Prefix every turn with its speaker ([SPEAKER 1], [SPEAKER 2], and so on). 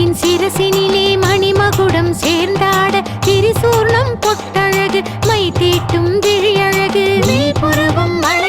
[SPEAKER 1] தாயின் சிரசினிலே மணிமகுடம் சேர்ந்தாட திரிசூர்ணம் பொட்டழகு மை தீட்டும் விழியழகு மேற்புறவும் மழை